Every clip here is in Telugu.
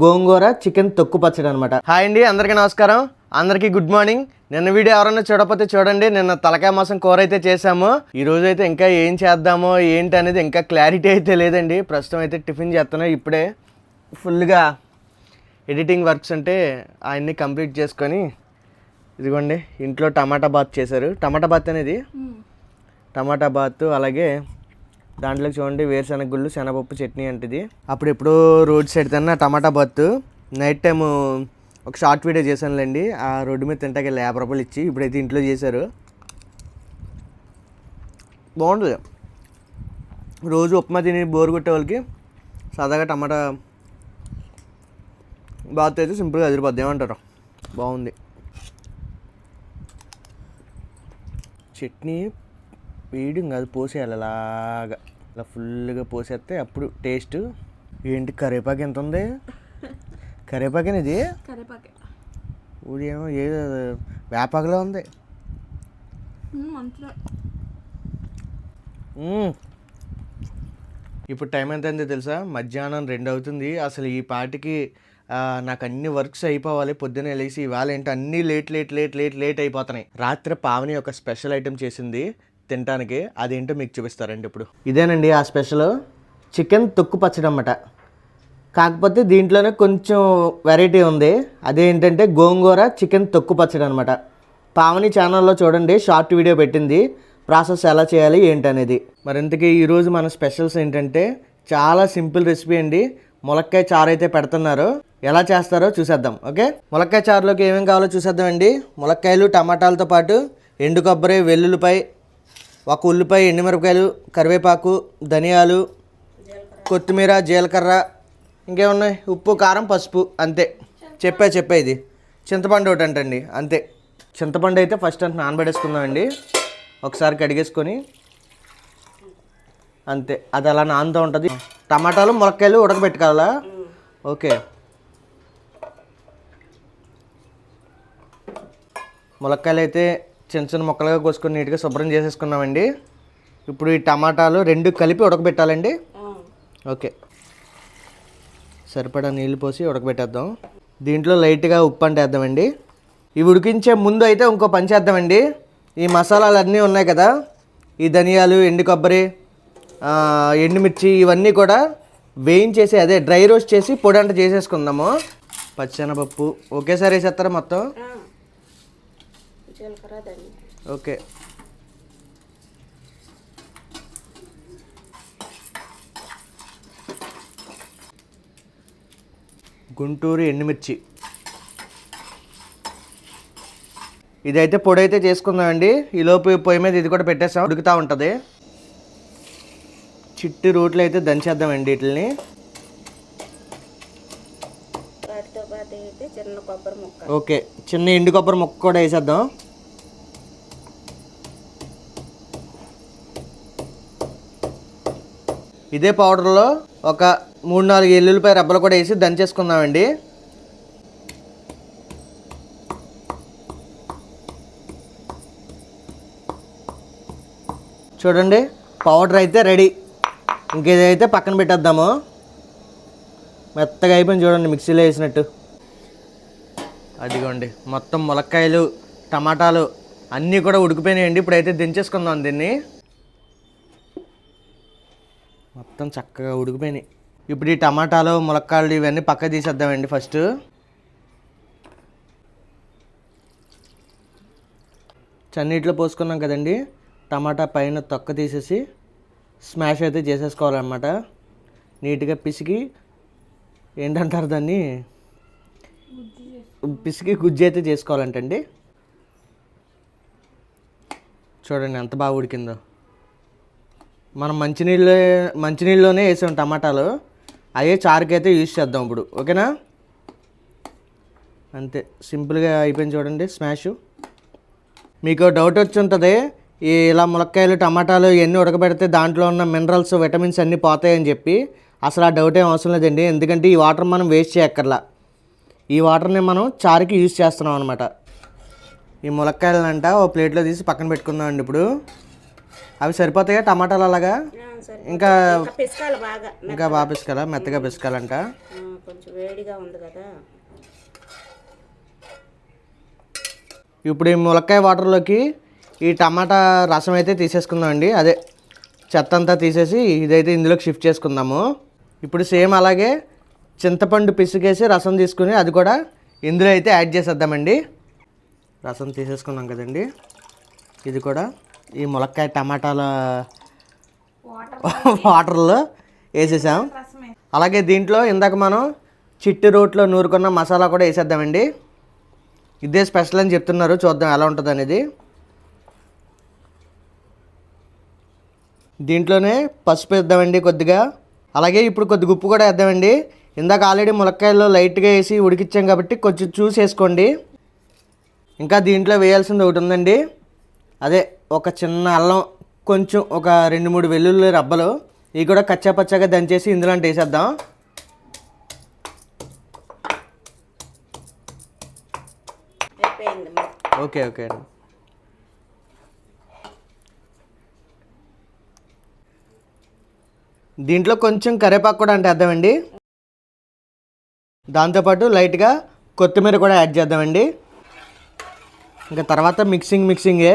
గోంగూర చికెన్ తొక్కు పచ్చడి అనమాట హాయ్ అండి అందరికీ నమస్కారం. అందరికీ గుడ్ మార్నింగ్ నిన్న వీడియో ఎవరైనా చూడకపోతే చూడండి నిన్న తలకాయ మాసం కూర అయితే చేసాము ఈ రోజు అయితే ఇంకా ఏం చేద్దామో ఏంటి అనేది ఇంకా క్లారిటీ అయితే లేదండి. ప్రస్తుతం అయితే టిఫిన్ చేస్తున్నా ఇప్పుడే ఫుల్గా ఎడిటింగ్ వర్క్స్ అంటే అవన్నీ కంప్లీట్ చేసుకొని ఇదిగోండి ఇంట్లో టమాటా బాత్ చేశారు. టమాటా బాత్ అనేది టమాటా బాత్ అలాగే దాంట్లో చూడండి వేరుశనగ గుళ్ళు శనగపప్పు చట్నీ అంటిది. అప్పుడు ఎప్పుడో రోడ్ సైడ్ తిన్న టమాటా బత్తు. నైట్ టైము ఒక షార్ట్ వీడియో చేశానులేండి. ఆ రోడ్డు మీద తింటాకి యాభై రూపాయలు ఇచ్చి ఇప్పుడైతే ఇంట్లో చేశారు. బాగుంటుంది. రోజు ఉప్మా తిని బోరు కొట్టే వాళ్ళకి సాదాగా టమాటా బాత్ అయితే సింపుల్గా అదిరిపోద్ది. ఏమంటారు? బాగుంది. చట్నీ వేయడం కాదు పోసేయాలి అలాగా. ఇలా ఫుల్గా పోసేస్తే అప్పుడు టేస్ట్. ఏంటి కరివేపాకు ఎంత ఉంది? కరివేపాకేనా ఇది? కరివేపాకే ఊడి ఏమో ఏదో వేపాకులో ఉంది. ఇప్పుడు టైం ఎంత అయిందో తెలుసా? మధ్యాహ్నం రెండు అవుతుంది అసలు ఈ పాటికి నాకు అన్ని వర్క్స్ అయిపోవాలి. పొద్దున్నే లేచి ఇవాళ ఏంటో అన్నీ late late late late late అయిపోతున్నాయి. రాత్రి పావని ఒక స్పెషల్ ఐటెం చేసింది. తినడానికి అదేంటో మీకు చూపిస్తారండి ఇప్పుడు. ఇదేనండి ఆ స్పెషల్. చికెన్ తొక్కు పచ్చడి అన్నమాట కాకపోతే దీంట్లోనే కొంచెం వెరైటీ ఉంది. అదేంటంటే గోంగూర చికెన్ తొక్కు పచ్చడి అనమాట పావని ఛానల్లో చూడండి షార్ట్ వీడియో పెట్టింది. ప్రాసెస్ ఎలా చేయాలి ఏంటనేది. మరి ఇంతకీ ఈరోజు మన స్పెషల్స్ ఏంటంటే చాలా సింపుల్ రెసిపీ అండి. ములక్కాయ చారు అయితే పెడుతున్నారు. ఎలా చేస్తారో చూసేద్దాం ఓకే? ములక్కాయ చారులోకి ఏమేమి కావాలో చూసేద్దామండి. ములక్కాయలు టమాటాలతో పాటు ఎండు కొబ్బరి వెల్లుల్లిపాయ ఒక ఉల్లిపాయ ఎండుమిరపకాయలు కరివేపాకు ధనియాలు కొత్తిమీర జీలకర్ర ఇంకేమున్నాయి? ఉప్పు కారం పసుపు అంతే. చెప్పే చెప్పే ఇది. చింతపండు ఒకటి అంటండి అంతే. చింతపండు అయితే ఫస్ట్ అంత నానబెట్టేసుకుందామండి. ఒకసారి కడిగేసుకొని అంతే. అది అలా నానుతూ ఉంటుంది. టమాటాలు ములక్కాయలు ఉడకబెట్టుకోవాలా? ఓకే. ములక్కాయలు అయితే చిన్న చిన్న ముక్కలుగా కోసుకొని నీట్గా శుభ్రం చేసేసుకున్నామండి. ఇప్పుడు ఈ టమాటాలు రెండు కలిపి ఉడకబెట్టాలండి. ఓకే. సరిపడా నీళ్ళు పోసి ఉడకబెట్టేద్దాం. దీంట్లో లైట్గా ఉప్పు అంటే వేద్దామండి ఇవి ఉడికించే ముందు అయితే ఇంకో పని చేద్దామండి. ఈ మసాలాలు అన్నీ ఉన్నాయి కదా. ఈ ధనియాలు ఎండు కొబ్బరి ఎండుమిర్చి ఇవన్నీ కూడా వేయించేసి అదే డ్రై రోస్ట్ చేసి పొడి అంట చేసేసుకుందాము. పచ్చెనపప్పు ఒకేసారి వేసేస్తారా మొత్తం? జీలకర్ర ఓకే గుంటూరు ఎండుమిర్చి. ఇదైతే పొడి అయితే చేసుకుందామండి ఈలోపు పొయ్యి మీద ఇది కూడా పెట్టేస్తాం. ఉడుకుతూ ఉంటుంది. చిట్టి రూట్లు అయితే దంచేద్దామండి వీటిని ఓకే. చిన్న ఎండు కొబ్బరి ముక్క కూడా వేసేద్దాం. ఇదే పౌడర్లో ఒక మూడు నాలుగు ఎల్లుల్లిపాయ రబ్బలు కూడా వేసి దంచేసుకుందామండి. చూడండి పౌడర్ అయితే రెడీ. ఇంకేదైతే పక్కన పెట్టేద్దాము మెత్తగా అయిపోయింది చూడండి మిక్సీలో వేసినట్టు. అదిగోండి మొత్తం ములక్కాయలు టమాటాలు అన్నీ కూడా ఉడికిపోయినాయండి. ఇప్పుడైతే దించేసుకుందాం దీన్ని. మొత్తం చక్కగా ఉడికిపోయినాయి. ఇప్పుడు ఈ టమాటాలు ములక్కాళ్ళు ఇవన్నీ పక్క తీసేద్దామండి ఫస్ట్. చన్నీటిలో పోసుకున్నాం కదండి. టమాటా పైన తొక్క తీసేసి స్మాష్ అయితే చేసేసుకోవాలన్నమాట. నీట్గా పిసికి ఏంటంటారు దాన్ని? పిసికి గుజ్జు అయితే చేసుకోవాలంటండి. చూడండి ఎంత బాగా ఉడికిందో. మనం మంచినీళ్ళు మంచినీళ్ళలోనే వేసాం టమాటాలు. అయ్యే చారుకి అయితే యూజ్ చేద్దాం ఇప్పుడు. ఓకేనా? అంతే. సింపుల్గా అయిపోయింది చూడండి. స్మాష్. మీకు డౌట్ వచ్చి ఉంటుంది ఈ ఇలా ములక్కాయలు టమాటాలు ఇవన్నీ ఉడకబెడితే దాంట్లో ఉన్న మినరల్స్ విటమిన్స్ అన్నీ పోతాయని చెప్పి అసలు ఆ డౌట్ ఏం అవసరం లేదండి. ఎందుకంటే ఈ వాటర్ మనం వేస్ట్ చేయక్కర్లా. ఈ వాటర్ని మనం చారుకి యూజ్ చేస్తున్నాం అనమాట ఈ ములక్కాయలంట ఓ ప్లేట్లో తీసి పక్కన పెట్టుకుందాం అండి ఇప్పుడు. అవి సరిపోతాయా? టమాటాలు అలాగా? ఇంకా ఇంకా పిసకాలి బాగా ఇంకా బాగా పిసుకాలా మెత్తగా పిసుకాలంట కొంచెం వేడిగా ఉంది కదా. ఇప్పుడు ఈ ములక్కాయ వాటర్లోకి ఈ టమాటా రసం అయితే తీసేసుకుందాం అండి. అదే చెత్త అంతా తీసేసి ఇదైతే ఇందులోకి షిఫ్ట్ చేసుకుందాము. ఇప్పుడు సేమ్ అలాగే చింతపండు పిసికేసి రసం తీసుకుని అది కూడా ఇందులో అయితే యాడ్ చేసేద్దామండి. రసం తీసేసుకున్నాం కదండి. ఇది కూడా ఈ ములక్కాయ టమాటాల వాటర్లో వేసేసాం. అలాగే దీంట్లో ఇందాక మనం చిట్టి రోట్లో నూరుకున్న మసాలా కూడా వేసేద్దామండి. ఇదే స్పెషల్ అని చెప్తున్నారు చూద్దాం ఎలా ఉంటుంది అనేది. దీంట్లోనే పసుపు వేద్దామండి కొద్దిగా. అలాగే ఇప్పుడు కొద్దిగా ఉప్పు కూడా వేద్దామండి. ఇందాక ఆల్రెడీ ములక్కాయల్లో లైట్గా వేసి ఉడికిచ్చాం కాబట్టి కొంచెం చూసి వేసుకోండి ఇంకా దీంట్లో వేయాల్సింది ఒకటి ఉందండి. అదే ఒక చిన్న అల్లం కొంచెం ఒక రెండు మూడు వెల్లుల్లి రబ్బలు ఇవి కూడా కచ్చా పచ్చగా దంచేసి ఇందులో వేసేద్దాం. ఓకే ఓకే అండి. దీంట్లో కొంచెం కరివేపాకు కూడా అంటే వేద్దామండి దాంతోపాటు లైట్గా కొత్తిమీర కూడా యాడ్ చేద్దామండి. ఇంకా తర్వాత మిక్సింగ్ మిక్సింగే.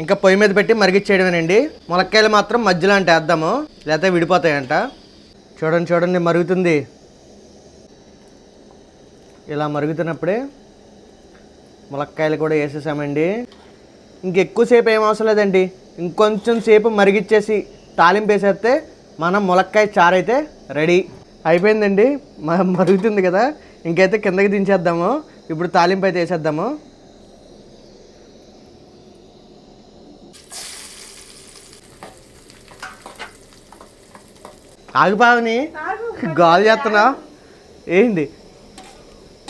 ఇంకా పొయ్యి మీద పెట్టి మరిగిచ్చేయడమేనండి. ములక్కాయలు మాత్రం మధ్యలో అంటే వేద్దాము. లేకపోతే విడిపోతాయంట. చూడండి చూడండి మరుగుతుంది. ఇలా మరుగుతున్నప్పుడే ములక్కాయలు కూడా వేసేసామండి. ఇంకెక్కువసేపు ఏం అవసరం లేదండి. ఇంకొంచెం సేపు మరిగిచ్చేసి తాలింపు వేసేస్తే మనం ములక్కాయ చారు అయితే రెడీ. అయిపోయిందండి. మ- మరుగుతుంది కదా. ఇంకైతే కిందకి దించేద్దాము. ఇప్పుడు తాలింపు అయితే వేసేద్దాము. ఆగిపోవని గాలి చేస్తున్నా. ఏంటి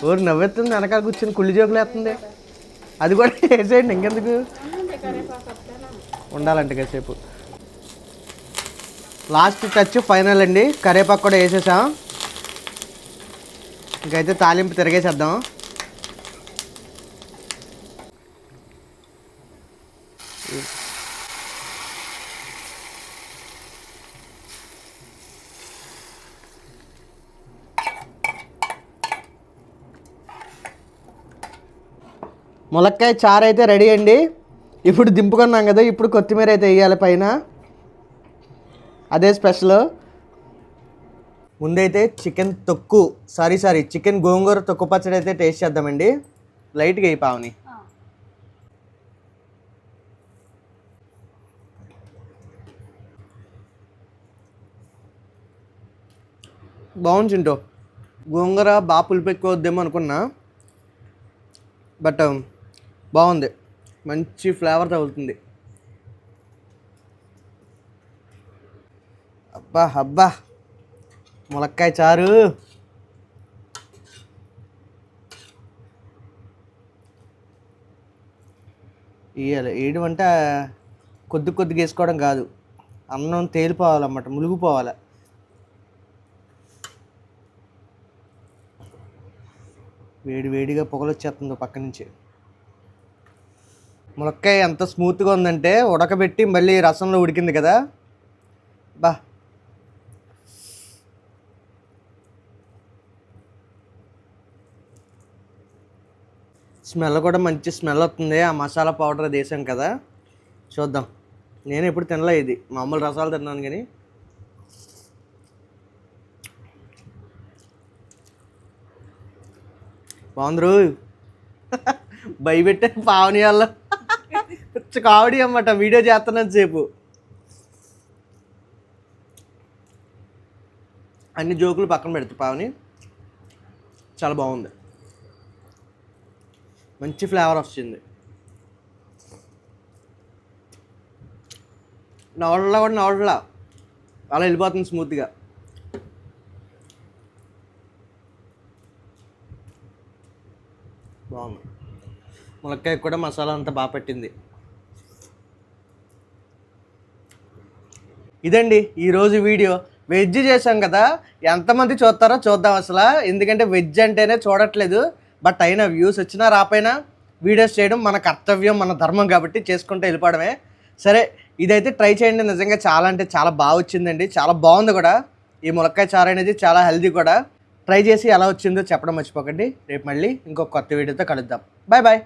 ఊరు నవ్వెత్తుంది వెనకాల కూర్చొని కుళ్ళి జోకులు వేస్తుంది. అది కూడా వేసేయండి ఇంకెందుకు? ఉండాలంటే కాసేపు. లాస్ట్ టచ్ ఫైనల్ అండి. కరివేపాకు కూడా వేసేసాం. ఇంకైతే తాలింపు తిరిగేసేద్దాం. ములక్కాయ చారు అయితే రెడీ అండి. ఇప్పుడు దింపుకున్నాం కదా ఇప్పుడు కొత్తిమీర అయితే వేయాలి పైన. అదే స్పెషల్. ముందైతే చికెన్ తొక్కు సారీ సారీ చికెన్ గోంగూర తొక్కు పచ్చడి అయితే టేస్ట్ చేద్దామండి. లైట్గా వేయి పావని. బాగుంది చింటూ. గోంగూర బాగా పులుపు ఎక్కువ వద్దేమో అనుకున్నా. బట్ బాగుంది. మంచి ఫ్లేవర్ తగులుతుంది. అబ్బా అబ్బా. ములక్కాయ చారు. వేయాలి వేయడం అంటే కొద్ది కొద్దిగా వేసుకోవడం కాదు. అన్నం తేలిపోవాలన్నమాట ములిగిపోవాలి వేడి వేడిగా పొగలు వచ్చేస్తుంది పక్క నుంచి ములక్కాయ ఎంత స్మూత్గా ఉందంటే ఉడకబెట్టి మళ్ళీ రసంలో ఉడికింది కదా. బా. స్మెల్ కూడా మంచి స్మెల్ వస్తుంది. ఆ మసాలా పౌడర్ అది వేసాం కదా. చూద్దాం. నేను ఎప్పుడు తినలే ఇది. మామూలు రసాలు తిన్నాను కానీ. బాగుందరు భయపెట్టే పావనీయాల్లో వల్ల కామెడీ అన్నమాట. వీడియో చేస్తున్నాను సేపు. అన్ని జోకులు పక్కన పెడతా పావని. చాలా బాగుంది. మంచి ఫ్లేవర్ వస్తుంది. నవడలా కూడా నవడలా అలా వెళ్ళిపోతుంది స్మూత్గా. బాగుంది. ములక్కాయ కూడా మసాలా అంతా బాగా పట్టింది. ఇదండి ఈరోజు వీడియో. వెజ్ చేసాం కదా ఎంతమంది చూస్తారో చూద్దాం అసలు. ఎందుకంటే వెజ్ అంటేనే చూడట్లేదు బట్ అయినా వ్యూస్ వచ్చినా రాపోయినా వీడియోస్ చేయడం మన కర్తవ్యం మన ధర్మం కాబట్టి చేసుకుంటూ వెళ్ళిపోవడమే. సరే ఇదైతే ట్రై చేయండి. నిజంగా చాలా అంటే చాలా బాగా వచ్చిందండి. చాలా బాగుంది కూడా. ఈ ములక్కాయ చారు అనేది చాలా హెల్దీ కూడా. ట్రై చేసి ఎలా వచ్చిందో చెప్పడం మర్చిపోకండి. రేపు మళ్ళీ ఇంకొక కొత్త వీడియోతో కలుద్దాం. Bye bye.